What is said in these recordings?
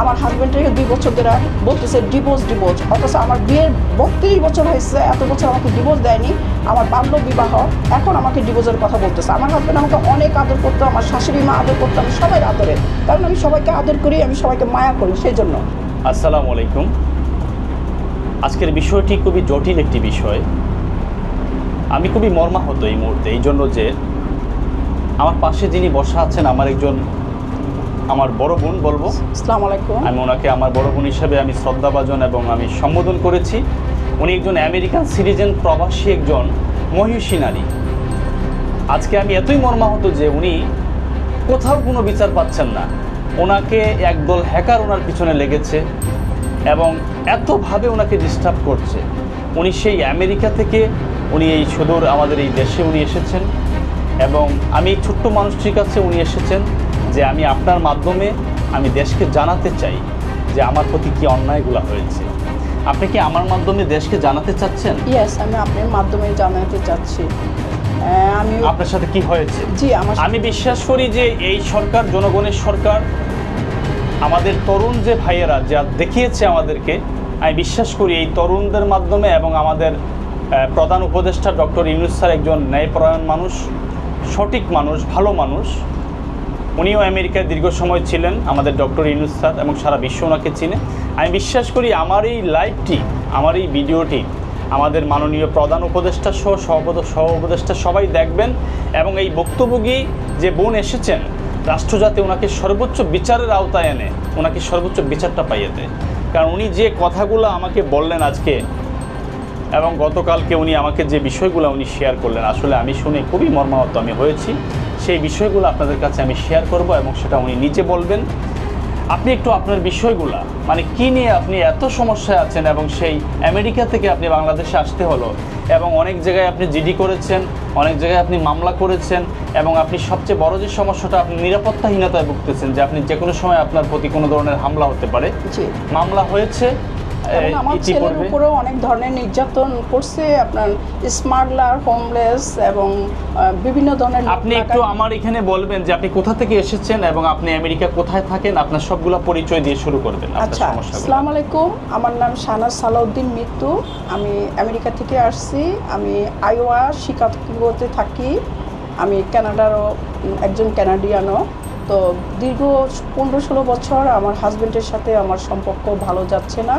আমার হাজব্যান্ডের দুই বছর ধরে বলতেছে ডিভোর্স ডিভোর্স অথচ আমার বিয়ের বত্রিশ বছর হয়েছে, এত বছর আমাকে ডিভোর্স দেয়নি। আমার বাল্য বিবাহ, এখন আমাকে ডিভোর্সের কথা বলতেছে। আমার হাজব্যান্ড আমাকে অনেক আদর করতো, আমার শাশুড়ি মা আদর করতো, আমি সবাই আদরে। কারণ আমি সবাইকে আদর করি, আমি সবাইকে মায়া করি সেই জন্য আসসালামু আলাইকুম। আজকের বিষয়টি খুবই জটিল একটি বিষয়। আমি খুবই মর্মাহত এই মুহূর্তে, এই জন্য যে আমার পাশে যিনি বসা আছেন, আমার একজন আমার বড় বোন বলব। আসসালামু আলাইকুম। আমি ওনাকে আমার বড় বোন হিসেবে আমি শ্রদ্ধাভাজন এবং আমি সম্বোধন করেছি। উনি একজন আমেরিকান সিটিজেন প্রবাসী একজন মহিষী নারী। আজকে আমি এতই মর্মাহত যে উনি কোথাও কোনো বিচার পাচ্ছেন না। ওনাকে একদল হ্যাকার ওনার পিছনে লেগেছে এবং এতভাবে ওনাকে ডিস্টার্ব করছে। উনি সেই আমেরিকা থেকে উনি এই সুদূর আমাদের এই দেশে উনি এসেছেন এবং আমি এই ছোট্ট মানুষটির কাছে উনি এসেছেন। যে আমি আপনার মাধ্যমে আমি দেশকে জানাতে চাই যে আমার প্রতি কী অন্যায়গুলো হয়েছে। আপনি কি আমার মাধ্যমে দেশকে জানাতে চাচ্ছেন? ইয়েস আমি আপনার মাধ্যমে জানাতে চাচ্ছি। আমি আপনার সাথে কি হয়েছে? জি আমার আমি বিশ্বাস করি যে এই সরকার জনগণের সরকার আমাদের তরুণ যে ভাইয়েরা যা দেখিয়েছে আমাদেরকে আমি বিশ্বাস করি এই তরুণদের মাধ্যমে এবং আমাদের প্রধান উপদেষ্টা ডক্টর ইউনুস স্যার একজন ন্যায়পরায়ণ মানুষ সঠিক মানুষ ভালো মানুষ উনিও আমেরিকায় দীর্ঘ সময় ছিলেন, আমাদের ডক্টর ইউনুস স্যার এবং সারা বিশ্ব ওনাকে চিনে। আমি বিশ্বাস করি আমার এই লাইভটি, আমার এই ভিডিওটি আমাদের মাননীয় প্রধান উপদেষ্টা সহ সহ উপদেষ্টা সবাই দেখবেন এবং এই বক্তব্যগী যে বোন এসেছেন রাষ্ট্র যাতে ওনাকে সর্বোচ্চ বিচারের আওতায় এনে ওনাকে সর্বোচ্চ বিচারটা পাইয়ে দেয়। কারণ উনি যে কথাগুলো আমাকে বললেন আজকে এবং গতকালকে উনি আমাকে যে বিষয়গুলো উনি শেয়ার করলেন, আসলে আমি শুনে খুবই মর্মাহত আমি হয়েছি। সেই বিষয়গুলো আপনাদের কাছে আমি শেয়ার করব এবং সেটা উনি নিজে বলবেন। আপনি একটু আপনার বিষয়গুলা মানে কি নিয়ে আপনি এত সমস্যায় আছেন এবং সেই আমেরিকা থেকে আপনি বাংলাদেশে আসতে হলো এবং অনেক জায়গায় আপনি জিডি করেছেন অনেক জায়গায় আপনি মামলা করেছেন এবং আপনি সবচেয়ে বড় যে সমস্যাটা আপনি নিরাপত্তাহীনতায় ভুগতেছেন যে আপনি যে কোনো সময় আপনার প্রতি কোনো ধরনের হামলা হতে পারে। মামলা হয়েছে আমার ছেলের উপরেও অনেক ধরনের নির্যাতন করছে আপনার স্মাগলার হোমলেস এবং বিভিন্ন ধরনের আপনি একটু আমার এখানে বলবেন যে আপনি কোথা থেকে এসেছেন এবং আপনি আমেরিকা কোথায় থাকেন? আপনার সবগুলো পরিচয় দিয়ে শুরু করবেন আচ্ছা আসসালামু আলাইকুম। আমার নাম শাহনাজ সালাউদ্দিন মিত্তু। আমি আমেরিকা থেকে আসছি। আমি আইওয়া শিকাগোতে থাকি। আমি কানাডারও উম, একজন কানাডিয়ানও। তো দীর্ঘ পনেরো ষোলো বছর আমার হাজব্যান্ডের সাথে আমার সম্পর্ক ভালো যাচ্ছে না।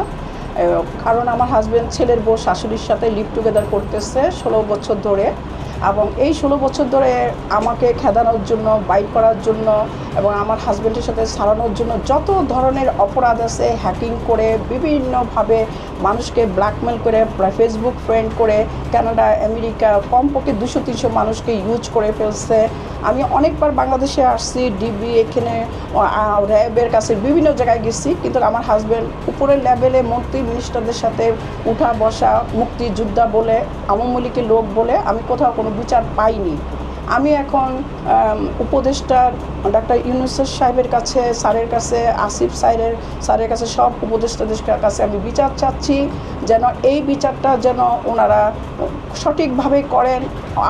কারণ আমার হাজব্যান্ড ছেলের বউ, শাশুড়ির সাথে লিভ টুগেদার করতেছে ষোলো বছর ধরে। এবং এই ষোলো বছর ধরে আমাকে খেদানোর জন্য বাইক করার জন্য এবং আমার হাজব্যান্ডের সাথে সারানোর জন্য যত ধরনের অপরাধ আছে হ্যাকিং করে বিভিন্নভাবে মানুষকে ব্ল্যাকমেল করে ফেসবুক ফ্রেন্ড করে কানাডা আমেরিকা কমপক্ষে দুশো, তিনশো মানুষকে ইউজ করে ফেলছে। আমি অনেকবার বাংলাদেশে আসছি ডিবি এখানে র্যাবের কাছে বিভিন্ন জায়গায় গেছি, কিন্তু আমার হাজব্যান্ড উপরের লেভেলে মন্ত্রী মিনিস্টারদের সাথে উঠা বসা মুক্তিযোদ্ধা বলে, আওয়ামী লীগের লোক বলে আমি কোথাও কোনো বিচার পাইনি। আমি এখন উপদেষ্টা ডাক্তার ইউনুসের সাহেবের কাছে, স্যারের কাছে, আসিফ স্যারের স্যারের কাছে, সব উপদেষ্টাদের কাছে আমি বিচার চাচ্ছি, যেন এই বিচারটা যেন ওনারা সঠিকভাবে করেন।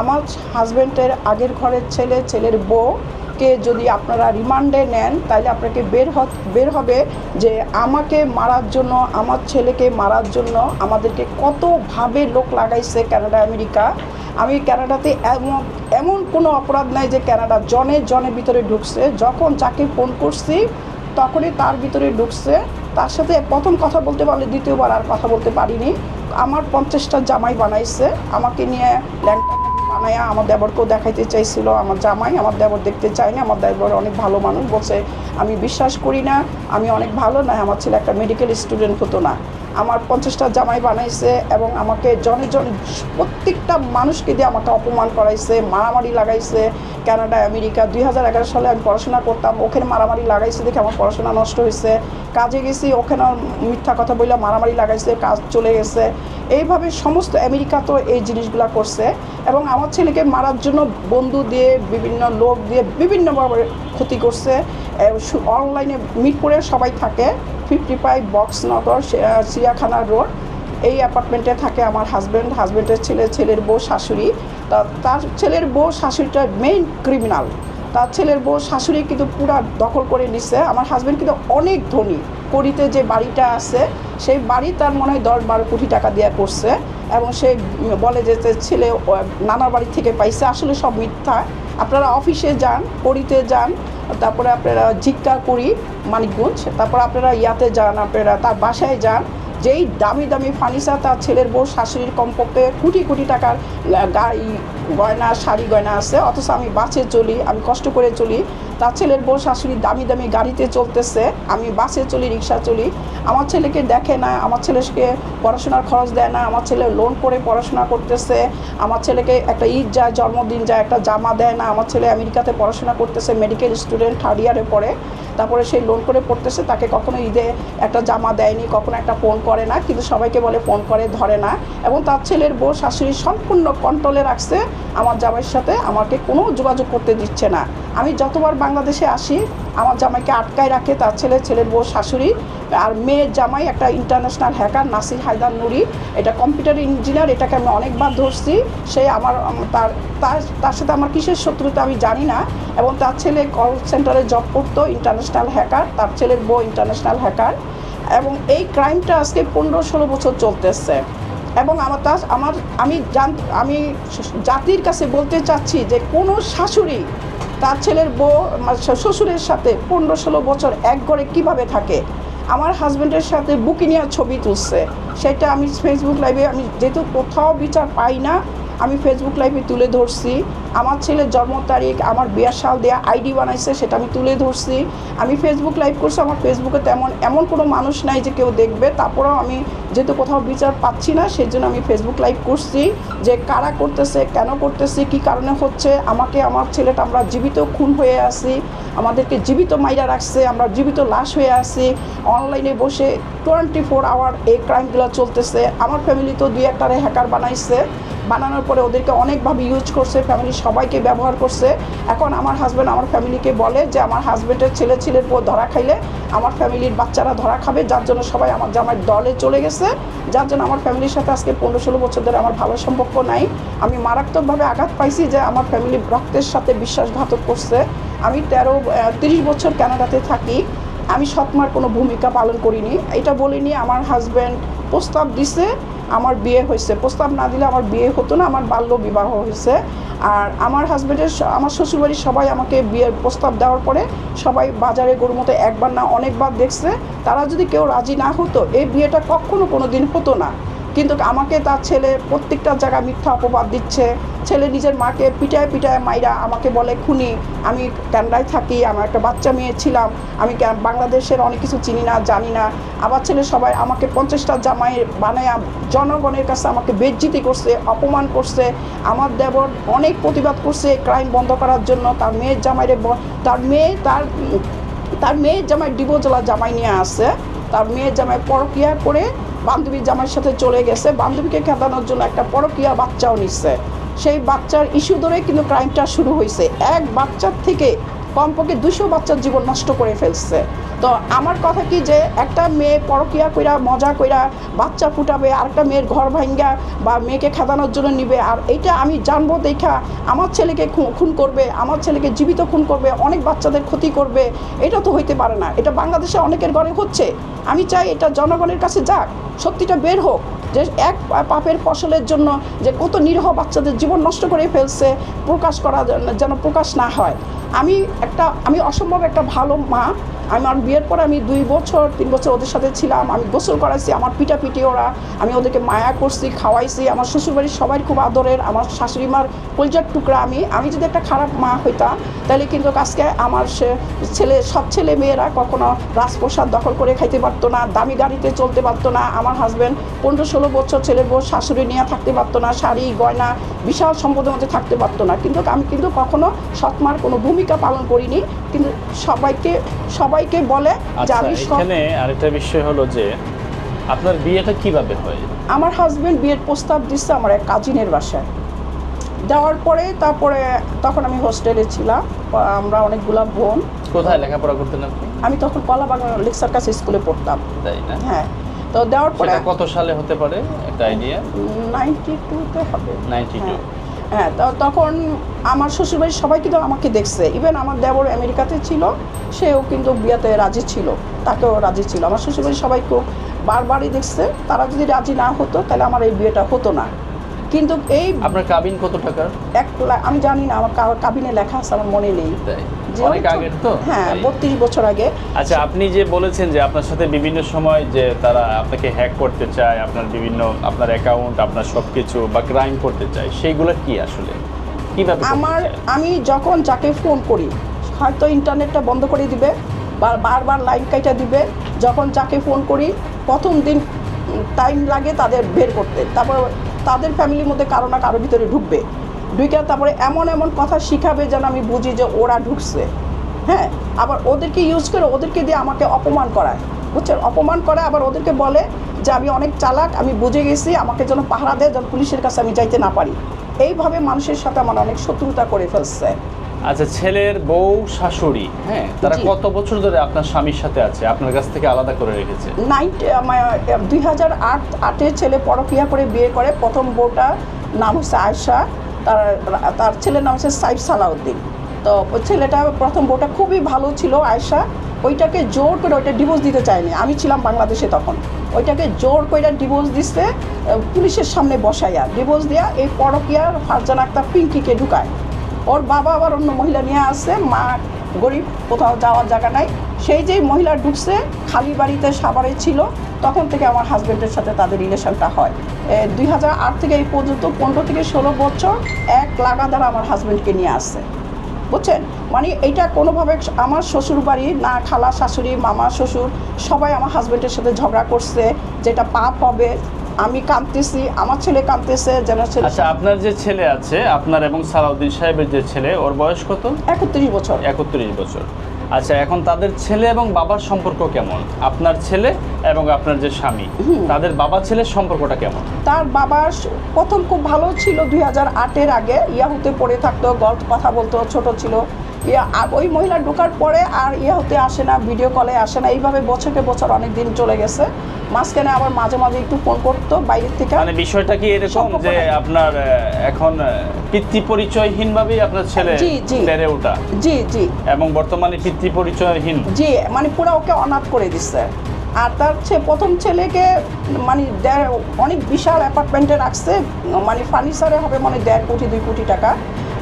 আমার হাজব্যান্ডের আগের ঘরের ছেলে, ছেলের বউ কে যদি আপনারা রিমান্ডে নেন, তাহলে আপনাকে বের বের হবে যে আমাকে মারার জন্য, আমার ছেলেকে মারার জন্য আমাদেরকে কতভাবে লোক লাগাইছে কানাডা আমেরিকা। আমি ক্যানাডাতে এমন এমন কোনো অপরাধ নাই যে ক্যানাডা জনে জনে ভিতরে ঢুকছে। যখন যাকে ফোন করছি, তখনই তার ভিতরে ঢুকছে। তার সাথে প্রথম কথা বলতে পারলে দ্বিতীয়বার আর কথা বলতে পারিনি। আমার পঞ্চাশটা জামাই বানাইছে। আমাকে নিয়ে ল্যাংটা বানায়া আমার দেবরকেও দেখাইতে চাইছিল, আমার জামাই আমার দেবর দেখতে চায় না, আমার দেবর অনেক ভালো মানুষ, বলছে, আমি বিশ্বাস করি না, আমি অনেক ভালো না, আমার ছেলে একটা মেডিকেল স্টুডেন্ট হতো না। আমার পঞ্চাশটা জামাই বানাইছে এবং আমাকে জনে জনে প্রত্যেকটা মানুষকে দিয়ে আমাকে অপমান করাইছে, মারামারি লাগাইছে। কানাডা, আমেরিকা, দুই হাজার এগারো সালে আমি পড়াশোনা করতাম, ওখানে মারামারি লাগাইছে দেখে আমার পড়াশোনা নষ্ট হয়েছে। কাজে গেছি ওখানে মিথ্যা কথা বললে মারামারি লাগাইছে, কাজ চলে গেছে। এইভাবে সমস্ত আমেরিকা তো এই জিনিসগুলো করছে এবং আমার ছেলেকে মারার জন্য বন্ধু দিয়ে, বিভিন্ন লোক দিয়ে বিভিন্নভাবে ক্ষতি করছে। অনলাইনে মিটপুরে সবাই থাকে। Fifty five Boxnagar Siakhana road এই অ্যাপার্টমেন্টে থাকে আমার হাজব্যান্ড হাজব্যান্ডের ছেলে, ছেলের বউ, শাশুড়ি। তা, তার ছেলের বউ, শাশুড়িটা মেইন ক্রিমিনাল তার ছেলের বউ শাশুড়ি কিন্তু পুরা দখল করে নিচ্ছে আমার হাজব্যান্ড কিন্তু অনেক ধনী। করিতে যে বাড়িটা আছে, সেই বাড়ি তার মনে হয় দশ বারো কোটি টাকা দেওয়া করছে এবং সে বলে যে ছেলে নানার বাড়ি থেকে পাইছে। আসলে সব মিথ্যা। আপনারা অফিসে যান করিতে যান, তারপরে আপনারা জিজ্ঞা করি মানিকগঞ্জ, তারপর আপনারা ইয়াতে যান, আপনারা তার বাসায় যান যেই দামি দামি ফার্নিচার তার ছেলের বউ শাশুড়ির কমপক্ষে কোটি কোটি টাকার গাড়ি, গয়না, শাড়ি, গয়না আছে। অথচ আমি বাসে চলি, আমি কষ্ট করে চলি। তার ছেলের বউ শাশুড়ি দামি দামি গাড়িতে চলতেছে, আমি বাসে চলি, রিক্সা চলি। আমার ছেলেকে দেখে না, আমার ছেলেকে পড়াশোনার খরচ দেয় না, আমার ছেলে লোন করে পড়াশোনা করতেছে। আমার ছেলেকে একটা ঈদ যায়, জন্মদিন যায়, একটা জামা দেয় না। আমার ছেলে আমেরিকাতে পড়াশোনা করতেছে মেডিকেল স্টুডেন্ট থার্ড ইয়ারে পড়ে। তারপরে সেই লোন করে পড়তেছে, তাকে কখনো ঈদে একটা জামা দেয়নি, কখনো একটা ফোন করে না, কিন্তু সবাইকে বলে ফোন করে, ধরে না। এবং তার ছেলের বউ শাশুড়ি সম্পূর্ণ কন্ট্রোলে রাখছে, আমার জামাইয়ের সাথে, আমাকে কোনো যোগাযোগ করতে দিচ্ছে না। আমি যতবার বাংলাদেশে আসি আমার জামাইকে আটকায় রাখে, তার ছেলে, ছেলের বউ, শাশুড়ি আর মেয়ের জামাই একটা ইন্টারন্যাশনাল হ্যাকার নাসির হায়দার নুরি। এটা কম্পিউটার ইঞ্জিনিয়ার এটাকে আমি অনেকবার ধরছি। সে আমার তার তার সাথে আমার কিসের শত্রুতা আমি জানি না। এবং তার ছেলে কল সেন্টারে জব করতো ইন্টারন্যাশনাল হ্যাকার তার ছেলের বউ ইন্টারন্যাশনাল হ্যাকার এবং এই ক্রাইমটা আজকে পনেরো ষোলো বছর চলতেছে। এবং আমার তার, আমার, আমি জান, আমি জাতির কাছে বলতে চাচ্ছি যে কোনো শাশুড়ি তার ছেলের বউ শ্বশুরের সাথে পনেরো ষোলো বছর এক ঘরে কীভাবে থাকে? আমার হাজব্যান্ডের সাথে বুকিনিয়া ছবি তুলছে। সেটা আমি ফেসবুক লাইভে আমি যেহেতু কোথাও বিচার পাই না আমি ফেসবুক লাইভে তুলে ধরছি। আমার ছেলের জন্ম তারিখ, আমার বিয়ার সাল দেওয়া আইডি বানাইছে, সেটা আমি তুলে ধরছি। আমি ফেসবুক লাইভ করছি, আমার ফেসবুকে তেমন, এমন কোনো মানুষ নাই যে কেউ দেখবে। তারপরেও আমি যেহেতু কোথাও বিচার পাচ্ছি না সেই জন্য আমি ফেসবুক লাইভ করছি। যে কারা করতেছে, কেন করতেছে, কি কারণে হচ্ছে, আমাকে, আমার ছেলেটা আমরা জীবিত খুন হয়ে আছি, আমাদেরকে জীবিত মাইরা রাখছে, আমরা জীবিত লাশ হয়ে আছি। অনলাইনে বসে টোয়েন্টি ফোর আওয়ার এই ক্রাইমগুলো চলতেছে। আমার ফ্যামিলি তো দুই একটারে হ্যাকার বানাইছে। বানানোর পরে ওদেরকে অনেকভাবে ইউজ করছে ফ্যামিলির সবাইকে ব্যবহার করছে। এখন আমার হাজব্যান্ড আমার ফ্যামিলিকে বলে যে, আমার হাজব্যান্ডের ছেলে ছেলের পর ধরা খাইলে আমার ফ্যামিলির বাচ্চারা ধরা খাবে, যার জন্য সবাই আমার জামাইয়ের দলে চলে গেছে। যার জন্য আমার ফ্যামিলির সাথে আজকে পনেরো ষোলো বছর ধরে আমার ভালো সম্পর্ক নাই। আমি মারাত্মকভাবে আঘাত পাইছি যে, আমার ফ্যামিলি রক্তের সাথে বিশ্বাসঘাতক করছে। আমি তেরো তিরিশ বছর কানাডাতে থাকি। আমি সৎমার কোনো ভূমিকা পালন করিনি। এটা বলিনি, আমার হাজব্যান্ড প্রস্তাব দিছে। আমার বিয়ে হয়েছে। প্রস্তাব না দিলে আমার বিয়ে হতো না, আমার বাল্য বিবাহ হয়েছে। আর আমার হাজব্যান্ডের আমার শ্বশুরবাড়ির সবাই আমাকে বিয়ের প্রস্তাব দেওয়ার পরে সবাই বাজারে গরুর মতো একবার না অনেকবার দেখছে। তারা যদি কেউ রাজি না হতো, এই বিয়েটা কখনো কোনো দিন হতো না। কিন্তু আমাকে তার ছেলে প্রত্যেকটা জায়গায় মিথ্যা অপবাদ দিচ্ছে। ছেলে নিজের মাকে পিটায় পিটায় মাইরা আমাকে বলে, খুনি, আমি ক্যানাডায় থাকি, আমার একটা বাচ্চা মেয়ে ছিলাম, আমি বাংলাদেশের অনেক কিছু চিনি না, জানি না। আবার ছেলে সবাই আমাকে পঞ্চাশটা জামাই বানায় জনগণের কাছে আমাকে বেজ্জিতি করছে, অপমান করছে। আমার দেবর অনেক প্রতিবাদ করছে ক্রাইম বন্ধ করার জন্য। তার মেয়ের জামাইরে তার মেয়ে, তার তার মেয়ের জামাই ডিভোজলা জামাই নিয়ে আসে তার মেয়ের জামাই পরকিয়া করে বান্ধবীর জামাইয়ের সাথে চলে গেছে। বান্ধবীকে খেদানোর জন্য একটা পরকিয়া বাচ্চাও নিচ্ছে সেই বাচ্চার ইস্যু ধরে কিন্তু ক্রাইমটা শুরু হয়েছে এক বাচ্চার থেকে কমপক্ষে দুশো বাচ্চার জীবন নষ্ট করে ফেলছে। তো আমার কথা কি যে একটা মেয়ে পরকিয়া কইরা, মজা কইরা বাচ্চা ফুটাবে আর একটা মেয়ের ঘর ভাঙ্গা বা মেয়েকে খেদানোর জন্য নিবে, আর এইটা আমি জানব দেখা আমার ছেলেকে খুন করবে, আমার ছেলেকে জীবিত খুন করবে, অনেক বাচ্চাদের ক্ষতি করবে, এটা তো হইতে পারে না। এটা বাংলাদেশে অনেকের ঘরে হচ্ছে। আমি চাই এটা জনগণের কাছে যাক, সত্যিটা বের হোক, যে এক পাপের ফসলের জন্য যে কত নিরীহ বাচ্চাদের জীবন নষ্ট করে ফেলছে, প্রকাশ করা যেন প্রকাশ না হয়। আমি একটা, আমি অসম্ভব একটা ভালো মা, আমার বিয়ের পর আমি দুই বছর, তিন বছর ওদের সাথে ছিলাম, আমি গোসল করাইছি, আমার পিটাপিটি ওরা, আমি ওদেরকে মায়া করছি, খাওয়াইছি, আমার শ্বশুরবাড়ির সবাই খুব আদরের, আমার শাশুড়ি মার কলজার টুকরা আমি আমি যদি একটা খারাপ মা হইতাম, তাহলে কিন্তু আজকে আমার সে ছেলে, সব ছেলে মেয়েরা কখনো রাজপ্রসাদ দখল করে খাইতে পারতো না, দামি গাড়িতে চলতে পারতো না, আমার হাজব্যান্ড পনেরো ষোলো বছর ছেলের বউ, শাশুড়ি নিয়ে থাকতে পারতো না, শাড়ি, গয়না, বিশাল সম্পদের মধ্যে থাকতে পারতো না, কিন্তু আমি কিন্তু কখনো সৎমার কোনো ভূমিকা পালন করিনি কিন্তু সবাইকে সবাইকে বলে যে আচ্ছা আমি এখানে আরেকটা বিষয় হলো যে আপনার বিয়েটা কীভাবে হয়? আমার হাজবেন্ড বিয়ের প্রস্তাব দিচ্ছে আমার এক কাজিনের বাসায়। দেওয়ার পরে তারপরে তখন আমি হোস্টেলে ছিলাম আমরা অনেকগুলা বোন। কোথায় লেখাপড়া করতেন আপনি? আমি তখন কলা বাগান লেকচার কাছে স্কুলে পড়তাম। তাই না? হ্যাঁ তো দেওয়ার পরে কত সালে হতে পারে? একটা আইডিয়া নাইনটি টুতে হবে। নাইনটি টু হ্যাঁ। তো তখন আমার শ্বশুরবাড়ির সবাই কিন্তু আমাকে দেখছে। ইভেন আমার দেবর আমেরিকাতে ছিল সেও কিন্তু বিয়াতে রাজি ছিল তাকেও রাজি ছিল। আমার শ্বশুরবাড়ির সবাই খুব বারবারই দেখছে তারা যদি রাজি না হতো তাহলে আমার এই বিয়েটা হতো না। কিন্তু এই আপনার কাবিন কত টাকার এক আমি জানি না আমার কাবিনে লেখা আছে আমার মনে নেই। অনেক আগের তো। হ্যাঁ। বত্রিশ বছর আগে। আচ্ছা আপনি যে বলেছেন যে আপনার সাথে বিভিন্ন সময় যে তারা আপনাকে হ্যাক করতে চায় আপনার বিভিন্ন আপনার অ্যাকাউন্ট আপনার সব কিছু বা ক্রাইম করতে চায় সেইগুলো কি আসলে? কীভাবে আমার আমি যখন যাকে ফোন করি হয়তো ইন্টারনেটটা বন্ধ করে দিবে বা বারবার লাইন কাইটা দিবে যখন যাকে ফোন করি প্রথম দিন টাইম লাগে তাদের বের করতে। তারপর তাদের ফ্যামিলির মধ্যে কারও না কারও ভিতরে ঢুকবে। ঢুকে তারপরে এমন এমন কথা শিখাবে যেন আমি বুঝি যে ওরা ঢুকছে। হ্যাঁ আবার ওদেরকে ইউজ করে ওদেরকে দিয়ে আমাকে অপমান করায়। বুঝছেন? অপমান করে আবার ওদেরকে বলে যে আমি অনেক চালাক আমি বুঝে গেছি আমাকে যেন পাহারা দেয় যেন পুলিশের কাছে আমি যাইতে না পারি। এইভাবে মানুষের সাথে আমার অনেক শত্রুতা করে ফেলছে। আচ্ছা ছেলের বউ শাশুড়ি হ্যাঁ তারা। কত বছর ধরে আপনার স্বামীর সাথে আছে? আপনার কাছ থেকে আলাদা করে রেখেছে? নাইনটি দুই হাজার আট আটে ছেলে পরকিয়া করে বিয়ে করে। প্রথম বউটা নাম হচ্ছে আয়সা তার তার ছেলের নাম হচ্ছে সাইফ সালাউদ্দিন। তো ছেলেটা প্রথম বউটা খুবই ভালো ছিল আয়সা ওইটাকে জোর করে ওইটা ডিভোর্স দিতে চায়নি। আমি ছিলাম বাংলাদেশে তখন। ওইটাকে জোর করে ডিভোর্স দিচ্ছে পুলিশের সামনে বসাইয়া। ডিভোর্স দিয়া এই পরকিয়ার ফারজান আক্তার পিঙ্কিকে ঢুকায়। ওর বাবা আবার অন্য মহিলা নিয়ে আসছে মা গরিব, কোথাও যাওয়ার জায়গা নাই। সেই যেই মহিলা ঢুকছে খালি বাড়িতে সাভারে ছিল তখন থেকে আমার হাজব্যান্ডের সাথে তাদের রিলেশনটা হয়। দুই হাজার আট থেকে এই পর্যন্ত পনেরো থেকে ষোলো বছর এক লাগাতার আমার হাজব্যান্ডকে নিয়ে আসছে। বুঝছেন? মানে এইটা কোনোভাবে আমার শ্বশুর বাড়ি না খালা শাশুড়ি মামা শ্বশুর সবাই আমার হাজব্যান্ডের সাথে ঝগড়া করছে যেটা পাপ হবে আমি কাঁদতেছি আমার ছেলে কাঁদতেছে যেন ছেলে আচ্ছা আপনার যে ছেলে আছে আপনার এবং সালাউদ্দিন সাহেবের যে ছেলে ওর বয়স কত? একত্রিশ বছর। একত্রিশ বছর। আচ্ছা এখন তাদের ছেলে এবং বাবার সম্পর্ক কেমন? আপনার ছেলে এবং আপনার যে স্বামী তাদের বাবা ছেলের সম্পর্কটা কেমন? তার বাবার প্রথম খুব ভালো ছিল দুই হাজার আটের আগে। ইয়াহুতে পড়ে থাকতো গল্প কথা বলতো ছোট ছিল। ওই মহিলা ঢোকার পরে আর ইয়ে হতে আসে না ভিডিও কলে আসে না। এইভাবে বছরকে বছর অনেক দিন চলে গেছে। মাঝখানে আবার মাঝে মাঝে একটু ফোন করতো বাইরের থেকে। মানে বিষয়টা কি এরকম যে আপনার এখন পিতৃ পরিচয়হীন ভাবেই আপনার ছেলে জি, জি। বেড়ে ওঠা? জি জি। এবং বর্তমানে পিতৃ পরিচয়হীন জি মানে পুরো ওকে অনাথ করে দিচ্ছে আর তার প্রথম ছেলেকে মানে অনেক বিশাল অ্যাপার্টমেন্টে রাখছে। মানে ফার্নিচারে হবে মানে দেড় কোটি দুই কোটি টাকা।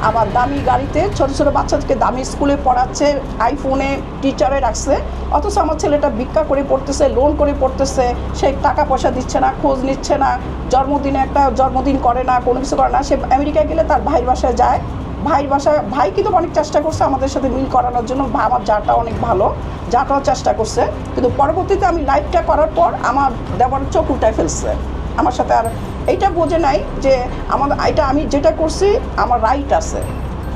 আবার দামি গাড়িতে, ছোট ছোট বাচ্চাদেরকে দামি স্কুলে পড়াচ্ছে আইফোনে টিচারে রাখছে। অথচ আমার ছেলেটা ভিক্ষা করে পড়তেছে লোন করে পড়তেছে, সে টাকা পয়সা দিচ্ছে না, খোঁজ নিচ্ছে না, জন্মদিনে একটা জন্মদিন করে না, কোনো কিছু করে না, সে আমেরিকায় গেলে তার ভাইয়ের বাসায় যায়। ভাইয়ের বাসায় ভাই কিন্তু অনেক চেষ্টা করছে আমাদের সাথে মিল করানোর জন্য আমার জাটা অনেক ভালো জাটাও চেষ্টা করছে। কিন্তু পরবর্তীতে আমি লাইভটা করার পর আমার দেওয়ার চোখ উল্টায় ফেলছে। আমার সাথে আর এইটা বোঝে নাই যে আমার এটা আমি যেটা করছি, আমার রাইট আছে।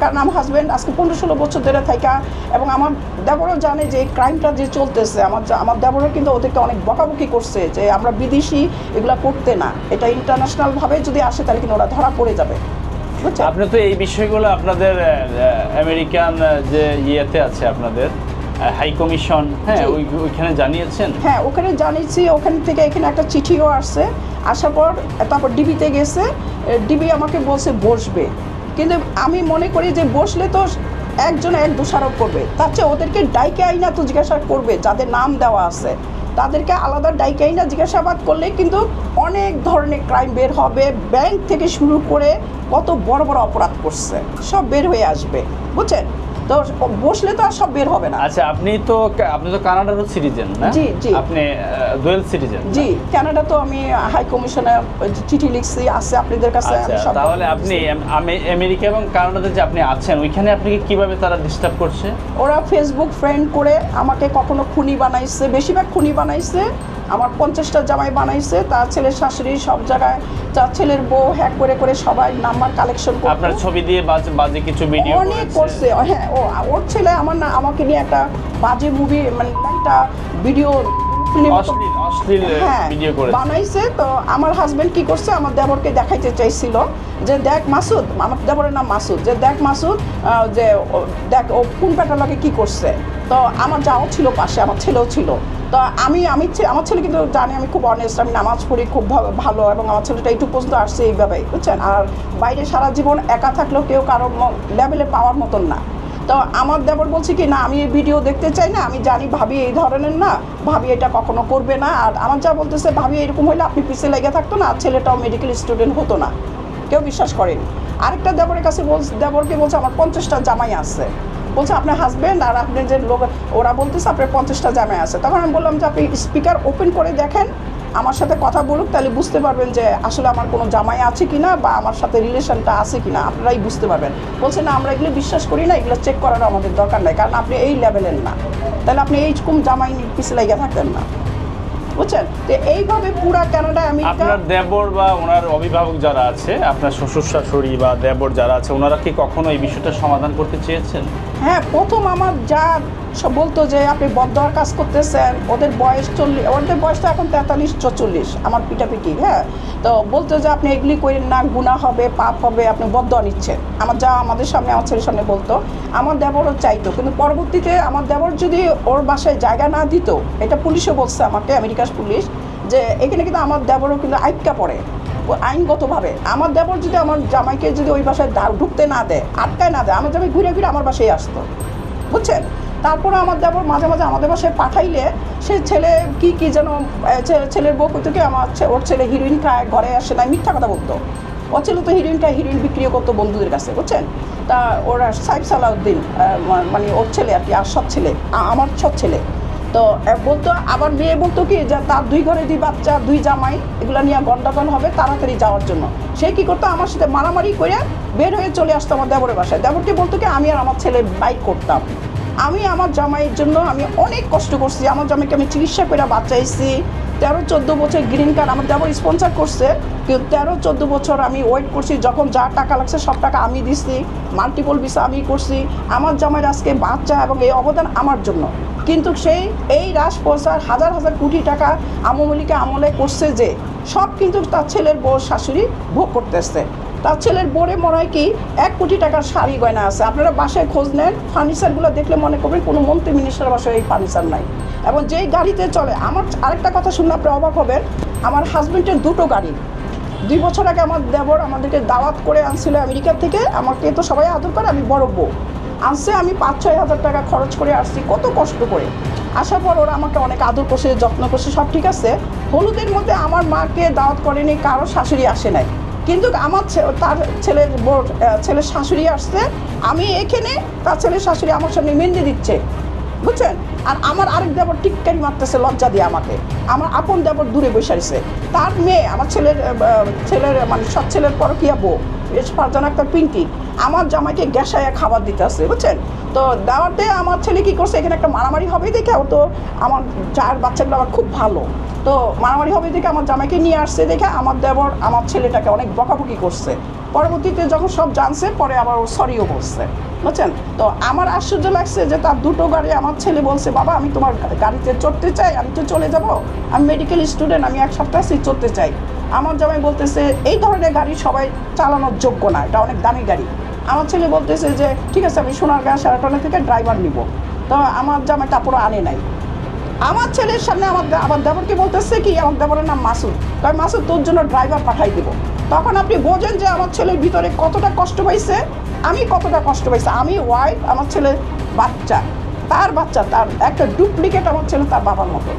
কারণ আমার হাজব্যান্ড আজকে পনেরো ষোলো বছর ধরে থাকা এবং আমার দেবরও জানে যে ক্রাইমটা যে চলতেছে, আমার আমার দেবরও কিন্তু ওদেরকে অনেক বকাবকি করছে যে আমরা বিদেশি, এগুলা করতে না। এটা ইন্টারন্যাশনালভাবে যদি আসে তাহলে কিন্তু ওরা ধরা পড়ে যাবে। আপনি তো এই বিষয়গুলো আপনাদের আমেরিকান যে ইয়েতে আছে আপনাদের হাই কমিশন হ্যাঁ ওইখানে জানিয়েছেন? হ্যাঁ ওখানে জানিয়েছি ওখান থেকে এখানে একটা চিঠিও আসছে। আসার পর তারপর ডিবিতে গেছে। ডিবি আমাকে বলছে বসবে। কিন্তু আমি মনে করি যে বসলে তো একজন এক দোষারোপ করবে। তার চেয়ে ওদেরকে ডাইকে আইনা তো জিজ্ঞাসা করবে যাদের নাম দেওয়া আছে। তাদেরকে আলাদা ডাইকে আইনা জিজ্ঞাসাবাদ করলে কিন্তু অনেক ধরনের ক্রাইম বের হবে। ব্যাংক থেকে শুরু করে কত বড় বড় অপরাধ করছে সব বের হয়ে আসবে। বুঝছেন? তো বসলে তো আর সব বের হবে না। আচ্ছা আপনি তো আপনি তো কানাডারও সিটিজেন না? জি, জি। আপনি ডুয়েল সিটিজেন জি কানাডা তো আমি হাই কমিশনে চিঠি লিখছি আছে আপনাদের কাছে আচ্ছা তাহলে আপনি আম- আমে- আমেরিকা এবং কানাডাতে যে আপনি আছেন ওইখানে আপনাকে কীভাবে তারা ডিস্টার্ব করছে? ওরা ফেসবুক ফ্রেন্ড করে আমাকে কখনো খুনি বানাইছে বেশিরভাগ খুনি বানাইছে। আমার পঞ্চাশটা জামাই বানাইছে তার ছেলের শাশুড়ি সব জায়গায় তার ছেলের বউ হ্যাক করে করে সবাই নাম্বার কালেকশন আপনার ছবি দিয়ে বাজে বাজে কিছু ভিডিও অনেক করছে। হ্যাঁ ও ওর ছেলে আমার না আমাকে নিয়ে একটা বাজে মুভি মানে একটা ভিডিও হ্যাঁ বানাইছে। তো আমার হাজবেন্ড কি করছে আমার দেবরকে দেখাইতে চাইছিল যে দেখ মাসুদ আমার দেবরের নাম মাসুদ যে দেখ মাসুদ যে দেখ ও কোন প্যাটার লাগে কি করছে? তো আমার যাও ছিল পাশে আমার ছেলেও ছিল। তো আমি আমি আমার ছেলে কিন্তু জানি, আমি খুব অনেস্ট আমি নামাজ পড়ি, খুব ভালো এবং আমার ছেলেটা একটু পর্যন্ত আসছে এইভাবে বুঝছেন? আর বাইরে সারা জীবন একা থাকলেও কেউ কারও লেভেলে পাওয়ার মতন না। তো আমার দেবর বলছে কি, না, আমি এই ভিডিও দেখতে চাই না, আমি জানি ভাবি এই ধরনের না, ভাবি এটা কখনো করবে না। আর আমার যা বলতেছে, ভাবি, এরকম হলে আপনি পিছিয়ে লেগে থাকতো না, আর ছেলেটাও মেডিকেল স্টুডেন্ট হতো না। কেউ বিশ্বাস করেনি। আরেকটা দেবরের কাছে বলছে, দেবরকে বলছে, আমার পঞ্চাশটা জামাই আছে। বলছে, আপনার হাজবেন্ড আর আপনি যে লোক, ওরা বলতেছে আপনার পঞ্চাশটা জামাই আছে। তখন আমি বললাম যে, আপনি স্পিকার ওপেন করে দেখেন, আমার সাথে কথা বলুক, তাহলে বুঝতে পারবেন যে আসলে আমার কোনো জামাই আছে কি না বা আমার সাথে রিলেশনটা আছে কি না আপনারাই বুঝতে পারবেন। বলছে, না, আমরা এগুলো বিশ্বাস করি না, এগুলো চেক করার আমাদের দরকার নাই, কারণ আপনি এই লেভেলের না। তাহলে আপনি এইরকম জামাই পিছিয়ে লেগে থাকতেন না। বুঝছেন? তো এইভাবে পুরা কানাডা আমেরিকা আপনার দেবর বা ওনার অভিভাবক যারা আছে, আপনার শ্বশুর শাশুড়ি বা দেবর যারা আছে, ওনারা কি কখনো এই বিষয়টা সমাধান করতে চেয়েছেন? হ্যাঁ প্রথম আমার যা সব বলতো যে আপনি বদয়ার কাজ করতেছেন, ওদের বয়স চল্লিশ ওদের বয়স তো এখন তেতাল্লিশ চল্লিশ আমার পিটাপিটি হ্যাঁ? তো বলতো যে আপনি এগুলি করেন না গুণা হবে, পাপ হবে, আপনি বদয়া নিচ্ছেন। আমার যা আমাদের সামনে, আমার ছেলের সামনে বলতো, আমার দেবরও চাইতো, কিন্তু পরবর্তীতে আমার দেবর যদি ওর বাসায় জায়গা না দিত, এটা পুলিশও বলছে আমাকে, আমেরিকার পুলিশ, যে এখানে কিন্তু আমার দেবরও কিন্তু আটকা পড়ে। আইনগতভাবে। আমার দেবর যদি আমার জামাইকে যদি ওই বাসায় ঢুকতে না দেয়, আটকায় না দেয়, আমার জামাই ঘুরে ঘুরে আমার বাসায় আসতো। বুঝছেন? তারপরে আমার দেবর মাঝে মাঝে আমাদের বাসায় পাঠাইলে সে ছেলে কি কি যেন ছেলের বউ কইতো কি, আমার ওর ছেলে হিরোইন খায়, ঘরে আসে না মিথ্যা কথা বলতো। ওর ছেলে তো হিরোইন খায় হিরোইন বিক্রিও করতো বন্ধুদের কাছে, বুঝছেন? তা ওরা সাইফ সালাউদ্দিন মানে ওর ছেলে আর কি আর সব ছেলে আমার সব ছেলে। তো বলতো আবার মেয়ে বলতো কি, যে তার দুই ঘরে দুই বাচ্চা, দুই জামাই, এগুলো নিয়ে গন্ডগোল হবে তাড়াতাড়ি যাওয়ার জন্য। সে কি করতো, আমার সাথে মারামারি করে বের হয়ে চলে আসতো আমার দেবরের বাসায়। দেবরকে বলতো কি, আমি আর আমার ছেলে বাইক করতাম। আমি আমার জামাইয়ের জন্য আমি অনেক কষ্ট করছি। আমার জামাইকে আমি চিকিৎসা করে বাঁচাইছি। তেরো, চোদ্দ বছর গ্রিন কার্ড আমার দেবর স্পন্সার করছে। কিন্তু তেরো, চোদ্দ বছর আমি ওয়েট করছি, যখন যা টাকা লাগছে সব টাকা আমি দিছি মাল্টিপল ভিসা আমি করছি। আমার জামাইয়ের আজকে বাচ্চা এবং এই অবদান আমার জন্য। কিন্তু সেই, এই রাস পয়সার হাজার হাজার কোটি টাকা আমলিকে আমলে করছে যে, সব কিন্তু তার ছেলের বউ শাশুড়ি ভোগ করতেছে। তার ছেলের বোরে মনে হয় কি এক কোটি টাকার শাড়ি গয়না আছে? আপনারা বাসায় খোঁজ নেন, ফার্নিচারগুলো দেখলে মনে করবেন কোনো মন্ত্রী মিনিস্টার বাসায় এই ফার্নিচার নাই। এবং যেই গাড়িতে চলে, আমার আরেকটা কথা শুনলে আপনি অবাক হবেন, আমার হাজব্যান্ডের দুটো গাড়ি। দুই বছর আগে আমার দেবর আমাদেরকে দাওয়াত করে আনছিল আমেরিকা থেকে, আমাকে তো সবাই আদর করে, আমি বড় বউ। আনছে আমি পাঁচ, ছয় হাজার টাকা খরচ করে আসছি, কত কষ্ট করে। আসার পর ওরা আমাকে অনেক আদর করছে যত্ন করছে সব ঠিক আছে। হলুদের মধ্যে আমার মাকে দাওয়াত করেনি, কারও শাশুড়ি আসে নাই। কিন্তু আমার তার ছেলের বোর ছেলের শাশুড়ি আসছে, আমি এখানে তার ছেলের শাশুড়ি আমার সামনে মেহেন্দি দিচ্ছে। বুঝছেন? আর আমার আরেক দেবর টিক্কারি মারতেছে, লজ্জা দিয়ে আমাকে। আমার আপন দেবর দূরে বসে তার মেয়ে, আমার ছেলের ছেলের মানে সব ছেলের পরকিয়া বউ, বেশ ফারজান একটা পিঙ্কি, আমার জামাইকে গ্যাসায় খাবার দিতে আসছে বুঝছেন? তো দেওয়াতে আমার ছেলে কি করছে, এখানে একটা মারামারি হবে দেখে ও তো আমার চার বাচ্চাগুলো আমার খুব ভালো। তো মারামারি হবে দেখে আমার জামাইকে নিয়ে আসছে দেখে আমার দেবর আমার ছেলেটাকে অনেক বকাবকি করছে। পরবর্তীতে যখন সব জানছে, পরে আবার ও সরিও বলছে। বুঝছেন? তো আমার আশ্চর্য লাগছে যে তার দুটো গাড়ি আমার ছেলে বলছে, বাবা, আমি তোমার গাড়িতে চড়তে চাই, আমি তো চলে যাব। আমি মেডিকেল স্টুডেন্ট আমি এক সপ্তাহ সেই চড়তে চাই। আমার জামাই বলতেছে, এই ধরনের গাড়ি সবাই চালানোর যোগ্য না, এটা অনেক দামি গাড়ি। আমার ছেলে বলতেছে যে, ঠিক আছে, আমি সোনারগাঁ সেরাটনে থেকে ড্রাইভার নিব। তো আমার জামাই তারপরে আনে নাই। আমার ছেলের সামনে আমার আমার দেবরকে বলতেছে কি, আমার দেবরের নাম মাসুদ। তাই মাসুদ, তোর জন্য ড্রাইভার পাঠাই দেব। তখন আপনি বোঝেন যে আমার ছেলের ভিতরে কতটা কষ্ট পাইছে, আমি কতটা কষ্ট পাইছে। আমি ওয়াইফ আমার ছেলের বাচ্চা, তার বাচ্চা, তার একটা ডুপ্লিকেট আমার ছেলে তার বাবার মতো।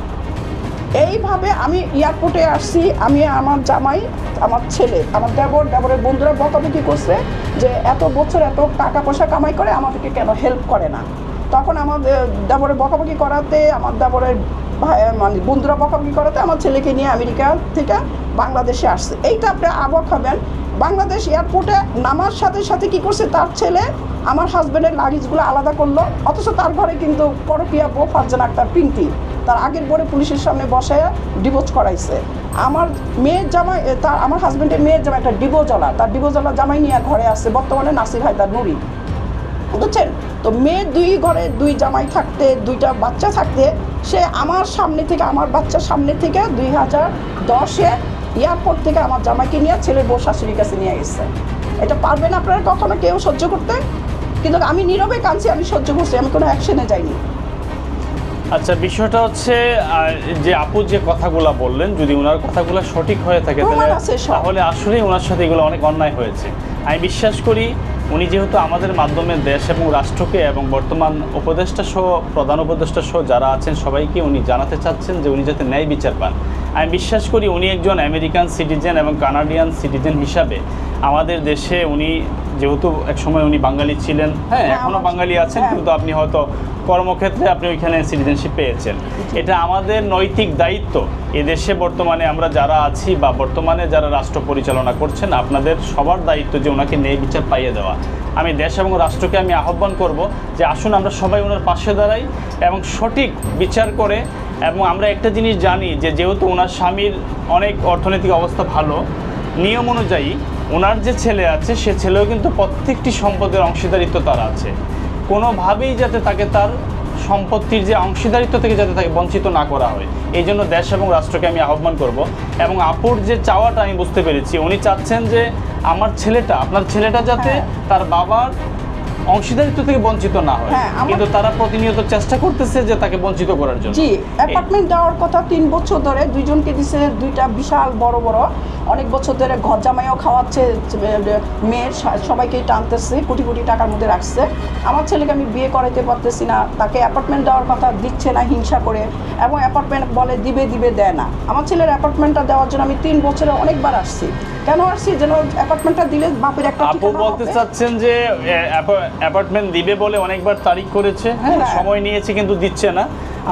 এইভাবে আমি এয়ারপোর্টে আসছি, আমি আমার জামাই, আমার ছেলে, আমার দেবর, দেবরের বন্ধুরা বকাবকি করছে যে এত বছর এত টাকা পয়সা কামাই করে আমাদেরকে কেন হেল্প করে না? তখন আমাদের দেবরের বকাবকি করাতে, আমার দেবরের মানে বন্ধুরা বকাবকি করাতে আমার ছেলেকে নিয়ে আমেরিকা থেকে বাংলাদেশে আসছে। এইটা আপনি আবক হবেন। বাংলাদেশ এয়ারপোর্টে নামার সাথে সাথে কি করছে? তার ছেলে আমার হাজব্যান্ডের লাগেজগুলো আলাদা করল। অথচ তার ঘরে কিন্তু পরকিয়া বউ ফারজান আক্তার পিঙ্কি তার আগের পরে পুলিশের সামনে বসায় ডিভোর্স করাইছে। আমার মেয়ের জামাই তার, আমার হাজব্যান্ডের মেয়ের জামাই একটা ডিভোজলা তার ডিভোজলা জামাই নিয়ে ঘরে আসছে বর্তমানে নাসির হায়দার নুরি বুঝছেন? তো মেয়ে দুই ঘরে দুই জামাই থাকতে দুইটা বাচ্চা থাকতে সে আমার সামনে থেকে আমার বাচ্চার সামনে থেকে দুই হাজার দশে এয়ারপোর্ট থেকে আমার জামাইকে নিয়ে ছেলের বউ শাশুড়ির কাছে নিয়ে গেছে। এটা পারবেন আপনারা কখনো কেউ সহ্য করতে? কিন্তু আমি নীরবে কাঁদছি আমি সহ্য করছি আমি কোনো অ্যাকশনে যাইনি। আচ্ছা বিষয়টা হচ্ছে যে আপু যে কথাগুলো বললেন যদি ওনার কথাগুলো সঠিক হয়ে থাকে তাহলে আসলেই ওনার সাথে এগুলো অনেক অন্যায় হয়েছে। আমি বিশ্বাস করি উনি যেহেতু আমাদের মাধ্যমে দেশ এবং রাষ্ট্রকে এবং বর্তমান উপদেষ্টা সহ, প্রধান উপদেষ্টা সহ যারা আছেন সবাইকে উনি জানাতে চাচ্ছেন যে উনি যাতে ন্যায় বিচার পান। আমি বিশ্বাস করি উনি একজন আমেরিকান সিটিজেন এবং কানাডিয়ান সিটিজেন হিসাবে আমাদের দেশে উনি যেহেতু একসময় উনি বাঙালি ছিলেন হ্যাঁ হ্যাঁ, এখনও বাঙালি আছেন হ্যাঁ। কিন্তু আপনি হয়তো কর্মক্ষেত্রে আপনি ওইখানে সিটিজেনশিপ পেয়েছেন। এটা আমাদের নৈতিক দায়িত্ব। এদেশে বর্তমানে আমরা যারা আছি বা বর্তমানে যারা রাষ্ট্র পরিচালনা করছেন আপনাদের সবার দায়িত্ব যে ওনাকে ন্যায় বিচার পাইয়ে দেওয়া। আমি দেশ এবং রাষ্ট্রকে আমি আহ্বান করব যে আসুন আমরা সবাই ওনার পাশে দাঁড়াই এবং সঠিক বিচার করে এবং আমরা একটা জিনিস জানি যে যেহেতু ওনার স্বামীর অনেক অর্থনৈতিক অবস্থা ভালো, নিয়ম অনুযায়ী ওনার যে ছেলে আছে, সে ছেলেও কিন্তু প্রত্যেকটি সম্পদের অংশীদারিত্ব তার আছে। কোনোভাবেই যাতে তাকে তার সম্পত্তির যে অংশীদারিত্ব থেকে যাতে তাকে বঞ্চিত না করা হয় এই জন্য দেশ এবং রাষ্ট্রকে আমি আহ্বান করব এবং আপুর যে চাওয়াটা আমি বুঝতে পেরেছি উনি চাচ্ছেন যে আমার ছেলেটা আপনার ছেলেটা যাতে হ্যাঁ। তার বাবার অংশীদারিত্ব থেকে বঞ্চিত না হয়। হ্যাঁ, কিন্তু তারা প্রতিনিয়ত চেষ্টা করতেছে যে তাকে বঞ্চিত করার জন্য। জি অ্যাপার্টমেন্ট দেওয়ার কথা তিন বছর ধরে দুইজনকে দিছে দুইটা বিশাল বড় বড়। অনেক বছর ধরে ঘর জামাইও খাওয়াচ্ছে মেয়ের সবাইকে টানতেছে কোটি কোটি টাকার মধ্যে রাখছে। আমার ছেলেকে আমি বিয়ে করাইতে পারতেছি না তাকে অ্যাপার্টমেন্ট দেওয়ার কথা দিচ্ছে না হিংসা করে এবং অ্যাপার্টমেন্ট বলে দিবে দিবে দেয় না। আমার ছেলের অ্যাপার্টমেন্টটা দেওয়ার জন্য আমি তিন বছরে অনেকবার আসছি। কেন আসছি? যেন অ্যাপার্টমেন্টটা দিলে বাপের একটা আপু বলতে চাচ্ছেন যে অ্যাপার্টমেন্ট দিবে বলে অনেকবার তারিখ করেছে হ্যাঁ হ্যাঁ। সময় নিয়েছে কিন্তু দিচ্ছে না।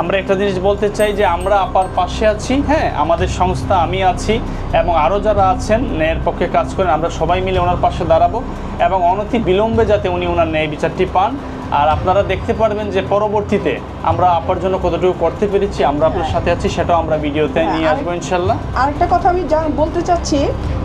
আমরা একটা জিনিস বলতে চাই যে আমরা আপার পাশে আছি হ্যাঁ আমাদের সংস্থা আমি আছি এবং আরও যারা আছেন ন্যায়ের পক্ষে কাজ করেন আমরা সবাই মিলে ওনার পাশে দাঁড়াবো এবং অনতি বিলম্বে যাতে উনি ওনার ন্যায় বিচারটি পান আর আপনারা দেখতে পারবেন যে পরবর্তীতে আমরা আপার জন্য কতটুকু করতে পেরেছি আমরা আপনার হ্যাঁ। সাথে আছি সেটাও আমরা ভিডিওতে হ্যাঁ, নিয়ে আসব ইনশাল্লাহ আরেকটা কথা আমি বলতে চাচ্ছি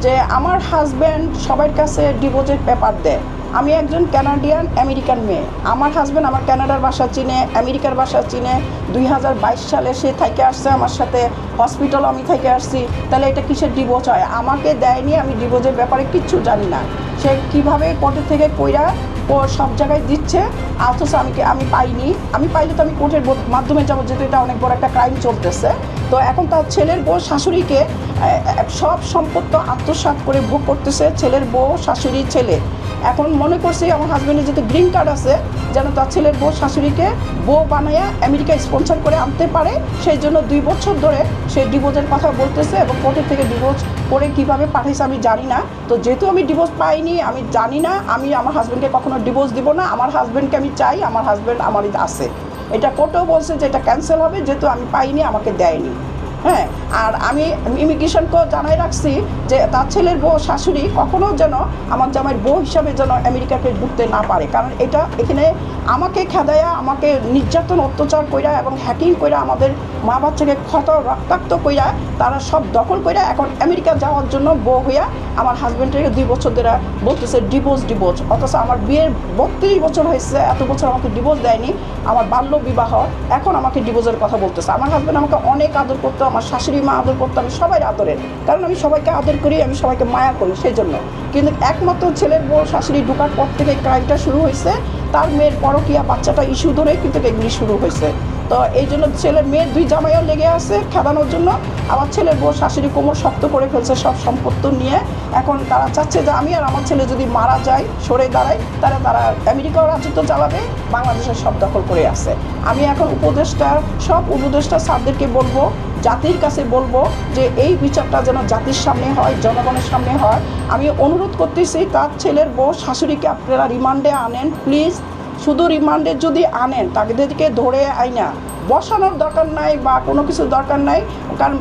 যে আমার হাজব্যান্ড সবার কাছে ডিভোর্সের পেপার দেয়। আমি একজন কানাডিয়ান আমেরিকান মেয়ে। আমার হাজব্যান্ড আমার কানাডার বাসা চিনে আমেরিকার বাসা চিনে। দুই হাজার বাইশ সালে সে থেকে আসছে আমার সাথে হসপিটাল আমি থেকে আসছি। তাহলে এটা কিসের ডিভোর্স হয়? আমাকে দেয়নি আমি ডিভোর্সের ব্যাপারে কিচ্ছু জানি না। সে কীভাবে কোর্টের থেকে কইরা ও সব জায়গায় দিচ্ছে। অথচ আমি আমি পাইনি। আমি পাইলে তো আমি কোর্টের মাধ্যমে যাব, যেহেতু এটা অনেক বড় একটা ক্রাইম চলতেছে। তো এখন তার ছেলের বউ শাশুড়িকে সব সম্পত্ত আত্মসাৎ করে ভোগ করতেছে ছেলের বউ, শাশুড়ি, ছেলে। এখন মনে করছি আমার হাজব্যান্ডের যেহেতু গ্রিন কার্ড আছে, যেন তার ছেলের বউ, শাশুড়িকে বউ বানাইয়া আমেরিকা স্পন্সর করে আনতে পারে, সেই জন্য দুই বছর ধরে সে ডিভোর্সের কথা বলতেছে এবং কোর্টের থেকে ডিভোর্স করে কীভাবে পাঠিয়েছে আমি জানি না। তো যেহেতু আমি ডিভোর্স পাইনি, আমি জানি না, আমি আমার হাজব্যান্ডকে কখনো ডিভোর্স দিব না, আমার হাজব্যান্ডকে আমি চাই, আমার হাজব্যান্ড আমারই আছে। এটা কোর্টেও বলছে যে এটা ক্যান্সেল হবে, যেহেতু আমি পাইনি, আমাকে দেয়নি। হ্যাঁ আর আমি ইমিগ্রেশনকেও জানাই রাখছি যে তার ছেলের বউ শাশুড়ি কখনো যেন আমার জামাইয়ের বউ হিসাবে যেন আমেরিকাকে ঢুকতে না পারে। কারণ এটা এখানে আমাকে খেদায়া, আমাকে নির্যাতন, অত্যাচার কইরা এবং হ্যাকিং কইরা আমাদের মা বাচ্চাকে ক্ষত, রক্তাক্ত কইরা তারা সব দখল কইরা এখন আমেরিকা যাওয়ার জন্য বউ হইয়া আমার হাজব্যান্ডের দুই বছর ধরে বলতেছে ডিভোর্স ডিভোর্স অথচ আমার বিয়ের বত্রিশ বছর হয়েছে, এত বছর আমাকে ডিভোর্স দেয়নি, আমার বাল্য বিবাহ এখন আমাকে ডিভোর্সের কথা বলতেছে। আমার হাজব্যান্ড আমাকে অনেক আদর করতো, আমার শাশুড়ি মা আদর করতো, আমি সবাই আদরের কারণ আমি সবাইকে আদর করি, আমি সবাইকে মায়া করি সেই জন্য কিন্তু একমাত্র ছেলের বউ শাশুড়ি ঢুকার পর থেকে ক্রাইমটা শুরু হয়েছে তার মেয়ের পরকিয়া বাচ্চাটা ইস্যু ধরে কিন্তু এগুলি শুরু হয়েছে তো এই জন্য ছেলের মেয়ের দুই জামাইও লেগে আছে খেদানোর জন্য। আমার ছেলের বউ শাশুড়ি কোমর শক্ত করে ফেলছে সব সম্পত্ত নিয়ে। এখন তারা চাচ্ছে যে আমি আর আমার ছেলে যদি মারা যায় সরে দাঁড়ায় তাহলে তারা আমেরিকাও রাজত্ব চালাবে বাংলাদেশের সব দখল করে আছে আমি এখন উপদেষ্টা, সব উপদেষ্টা স্যারদেরকে বলব, জাতির কাছে বলব যে এই বিচারটা যেন জাতির সামনে হয়, জনগণের সামনে হয়। আমি অনুরোধ করতেছি তার ছেলের বউ শাশুড়িকে আপনারা রিমান্ডে আনেন, প্লিজ। শুধু রিমান্ডে যদি আনেন, তাদেরকে ধরে আইনা। বসানোর দরকার নাই বা কোনো কিছু দরকার নাই, কারণ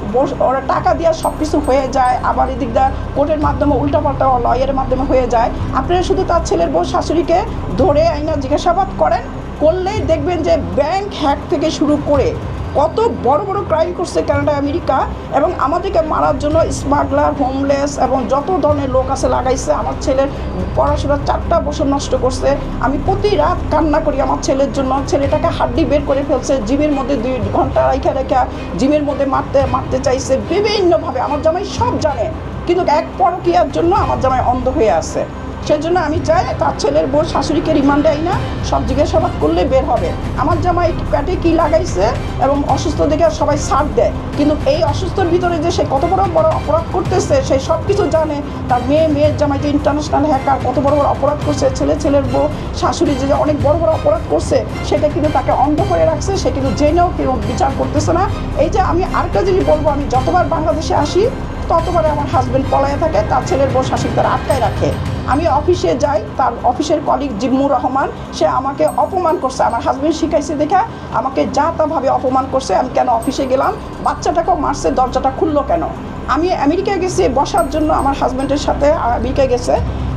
ওরা টাকা দিয়ে সব কিছু হয়ে যায়, আবার এদিক দিয়ে কোর্টের মাধ্যমে উল্টাপাল্টা লয়ের মাধ্যমে হয়ে যায়। আপনারা শুধু তার ছেলের বউ শাশুড়িকে ধরে আইনা জিজ্ঞাসাবাদ করেন, করলেই দেখবেন যে ব্যাংক হ্যাক থেকে শুরু করে কত বড় বড় ক্রাইম করছে কানাডা আমেরিকা এবং আমাদেরকে মারার জন্য স্মাগলার হোমলেস এবং যত ধরনের লোক আছে লাগাইছে, আমার ছেলের পড়াশোনা চারটা বছর নষ্ট করছে। আমি প্রতি রাত কান্না করি আমার ছেলের জন্য। ছেলেটাকে হাড্ডি বের করে ফেলছে, জিমের মধ্যে দুই ঘণ্টা রেখা রেখা জিমের মধ্যে মারতে মারতে চাইছে, বিভিন্নভাবে। আমার জামাই সব জানে, কিন্তু এক পরকিয়ার জন্য আমার জামাই অন্ধ হয়ে আছে। সেজন্য আমি চাই তার ছেলের বউ শাশুড়িকে রিমান্ডে আই না, সব জিজ্ঞাসাবাদ করলে বের হবে। আমার জামাই পেটে কি লাগাইছে এবং অসুস্থ দেখে সবাই সার দেয়। কিন্তু এই অসুস্থর ভিতরে যে সে কত বড় বড় অপরাধ করতেছে, সে সব কিছু জানে। তার মেয়ে, মেয়ের জামাই যে ইন্টারন্যাশনাল হ্যাকার কত বড় বড় অপরাধ করছে, ছেলে, ছেলের বউ, শাশুড়ি যে অনেক বড় বড় অপরাধ করছে, সেটা কিন্তু তাকে অন্ধ করে রাখছে, সে কিন্তু জেনেও কেউ বিচার করতেছে না। এই যে আমি আরেকটা জিনিস বলব, আমি যতবার বাংলাদেশে আসি, ততবারে আমার হাজব্যান্ড পলায় থাকে, তার ছেলের বউ শাশুড়ি তারা আটকায় রাখে। আমি অফিসে যাই, তার অফিসের কলিগ জিম্মুর রহমান, সে আমাকে অপমান করছে। আমার হাজব্যান্ড শিখাইছে দেখে আমাকে যা তাভাবে অপমান করছে। আমি কেন অফিসে গেলাম? বাচ্চাটাকেও মারছে, দরজাটা খুললো কেন? আমি আমেরিকায় গেছি, বসার জন্য আমার হাজব্যান্ডের সাথে, আমেরিকায় গেছে।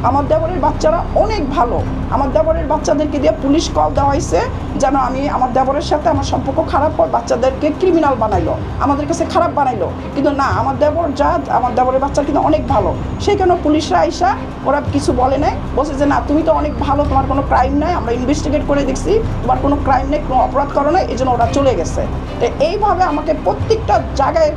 আমার দেবরের বাচ্চারা অনেক ভালো। আমার দেবরের বাচ্চাদেরকে দিয়ে পুলিশ কল দেওয়া হয়েছে, যেন আমি আমার দেবরের সাথে আমার সম্পর্ক খারাপ হয় বাচ্চাদেরকে ক্রিমিনাল বানাইলো, আমাদের কাছে খারাপ বানাইলো। কিন্তু না, আমার দেবর যা আমার দেবরের বাচ্চা কিন্তু অনেক ভালো। সেই কেন পুলিশরা আইসা, ওরা কিছু বলে নাই, বলছে যে, না, তুমি তো অনেক ভালো, তোমার কোনো ক্রাইম নাই, আমরা ইনভেস্টিগেট করে দেখছি, তোমার কোনো ক্রাইম নেই, কোনো অপরাধ করো নাই, এই জন্য ওরা চলে গেছে। তো এইভাবে আমাকে প্রত্যেকটা জায়গায়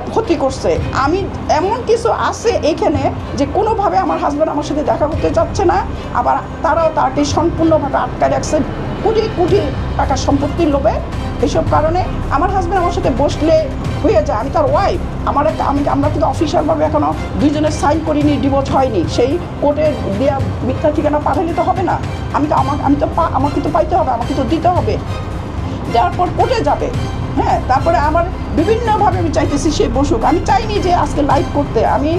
ক্ষতি করছে। আমি এমন কিছু আছে এইখানে যে কোনোভাবে আমার হাজব্যান্ড আমার সাথে দেখা করতে চাচ্ছে না। আবার তারাও তাকে সম্পূর্ণভাবে আটকায় রাখছে। কোটি কোটি টাকা সম্পত্তির লোভে। এইসব কারণে আমার হাজব্যান্ড আমার সাথে বসলে হয়ে যায়। আমি তার ওয়াইফ আমার একটা আমি আমরা কিন্তু অফিসিয়ালভাবে এখনও দুইজনের সাইন করিনি ডিভোর্স হয়নি। সেই কোর্টে দেওয়া মিথ্যা ঠিকানা পাঠালে তো হবে না। আমি তো আমার আমি তো পা- আমাকে তো পাইতে হবে, আমাকে তো দিতে হবে। দেওয়ার পর কোর্টে যাবে। হ্যাঁ তারপরে আমার বিভিন্নভাবে আমি চাইতেছি সে বসুক। আমি চাইনি যে আজকে লাইভ করতে। আমি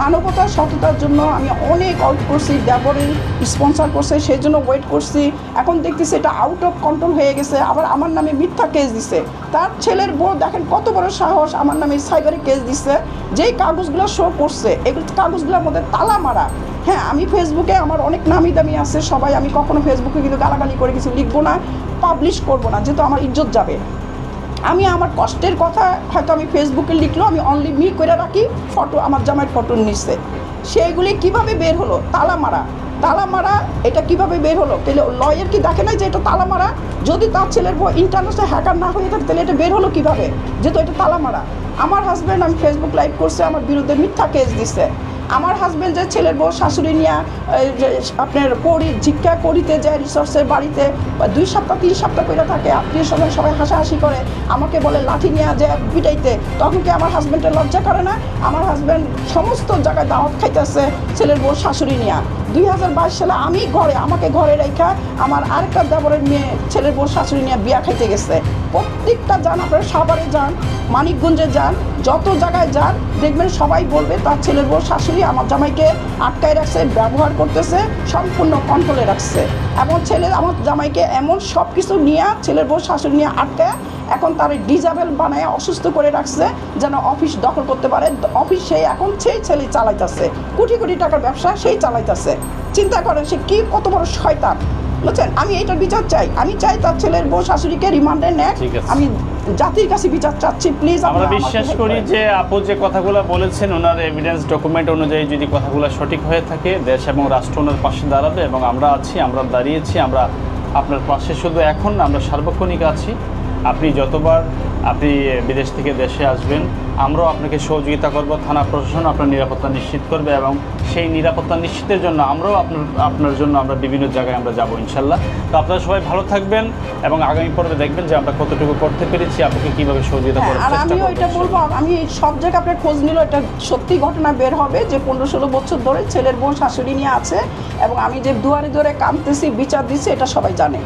মানবতার সততার জন্য আমি অনেক আউট করছি দেবরের স্পন্সর করছে, সেই জন্য ওয়েট করছি। এখন দেখতেছি এটা আউট অফ কন্ট্রোল হয়ে গেছে, আবার আমার নামে মিথ্যা কেস দিছে। তার ছেলের বউ দেখেন কত বড় সাহস, আমার নামে সাইবারে কেস দিচ্ছে যেই কাগজগুলো শো করছে এগুলো কাগজগুলোর মধ্যে তালা মারা। হ্যাঁ আমি ফেসবুকে আমার অনেক নামি দামি আছে, সবাই আমি কখনো ফেসবুকে কিন্তু গালাগালি করে কিছু লিখব না। পাবলিশ করব না, যেহেতু আমার ইজ্জত যাবে। আমি আমার কষ্টের কথা হয়তো আমি ফেসবুকে লিখলো, আমি অনলি মি করে রাখি ফটো আমার জামাইয়ের ফটো নিচ্ছে সেইগুলি কীভাবে বের হলো? তালা মারা। তালা মারা, এটা কীভাবে বের হলো? তাহলে লয়ার কি দেখে নাই যে এটা তালা মারা? যদি তার ছেলের বউ ইন্টারন্যাশনাল হ্যাকার না হয়ে থাকে, তাহলে এটা বের হলো কীভাবে? যেহেতু এটা তালা মারা। আমার হাজব্যান্ড আমি ফেসবুক লাইভ করছে, আমার বিরুদ্ধে মিথ্যা কেস দিছে। আমার হাজব্যান্ড যে ছেলের বউ, শাশুড়ি নিয়ে আপনার করি, ভিক্ষা করিতে যায় রিসোর্সের বাড়িতে, দুই সপ্তাহ, তিন সপ্তাহ করে থাকে আত্মীয় স্বজন সবাই হাসাহাসি করে, আমাকে বলে লাঠি নিয়ে যায় পিটাইতে। তখন কি আমার হাজব্যান্ডের লজ্জা করে না? আমার হাজব্যান্ড সমস্ত জায়গায় দাওয়াত খাইতেছে ছেলের বউ, শাশুড়ি নিয়ে। দুই হাজার বাইশ সালে আমি ঘরে, আমাকে ঘরে রেখা আমার আরেকটা দেবরের মেয়ে ছেলের বউ, শাশুড়ি নিয়ে বিয়া খাইতে গেছে। প্রত্যেকটা যান আপনারা সাভারে যান, মানিকগঞ্জে যান, যত জায়গায় যান, দেখবেন সবাই বলবে তার ছেলের বউ শাশুড়ি আমার জামাইকে আটকায় রাখছে, ব্যবহার করতেছে, সম্পূর্ণ কন্ট্রোলে রাখছে। এমন ছেলে, আমার জামাইকে এমন সব কিছু নিয়ে, ছেলের বউ শাশুড়ি নিয়ে আটকায়, এখন তার ডিজাবেল বানায় অসুস্থ করে রাখছে, যেন অফিস দখল করতে পারে। অফিস সেই এখন সেই ছেলে চালাইতেছে। কোটি কোটি টাকার ব্যবসা সেই চালাইতেছে। চিন্তা করেন সে কি কত বড় শয়তান। বুঝছেন? আমি এইটার বিচার চাই। আমি চাই তার ছেলের বউ শাশুড়িকে রিমান্ডে নেয় আমি জাতির কাছে বিচার চাচ্ছি প্লিজ আমরা বিশ্বাস করি যে আপু যে কথাগুলো বলেছেন ওনার এভিডেন্স ডকুমেন্ট অনুযায়ী যদি কথাগুলো সঠিক হয়ে থাকে দেশ এবং রাষ্ট্র ওনার পাশে দাঁড়াবে এবং আমরা আছি আমরা দাঁড়িয়েছি আমরা আপনার পাশে শুধু এখন আমরা সার্বক্ষণিক আছি। আপনি যতবার আপনি বিদেশ থেকে দেশে আসবেন আমরাও আপনাকে সহযোগিতা করব থানা প্রশাসন আপনার নিরাপত্তা নিশ্চিত করবে এবং সেই নিরাপত্তা নিশ্চিতের জন্য আমরাও আপনার আপনার জন্য আমরা বিভিন্ন জায়গায় আমরা যাব ইনশাল্লাহ। তো আপনারা সবাই ভালো থাকবেন এবং আগামী পর্বে দেখবেন যে আমরা কতটুকু করতে পেরেছি আপনাকে কীভাবে সহযোগিতা হ্যাঁ, করার চেষ্টা আমিও করব এটা বলব আমি সব জায়গায় আপনার খোঁজ নিল এটা সত্যি ঘটনা বের হবে যে পনেরো ষোলো বছর ধরে ছেলের বোন শাশুড়ি নিয়ে আছে এবং আমি যে দুয়ারে দুয়ারে কাঁদতেছি বিচার দিচ্ছি এটা সবাই জানে।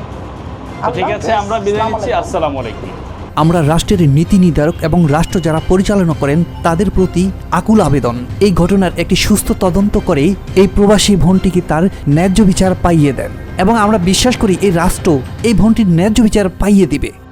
ঠিক আছে আমরা বিদায় নিচ্ছি আসসালামু আলাইকুম। আমরা রাষ্ট্রের নীতি নির্ধারক এবং রাষ্ট্র যারা পরিচালনা করেন, তাদের প্রতি আকুল আবেদন। এই ঘটনার একটি সুস্থ তদন্ত করে এই প্রবাসী ভনটিকে তার ন্যায্য বিচার পাইয়ে দেন। এবং আমরা বিশ্বাস করি এই রাষ্ট্র এই ভনটির ন্যায্য বিচার পাইয়ে দিবে।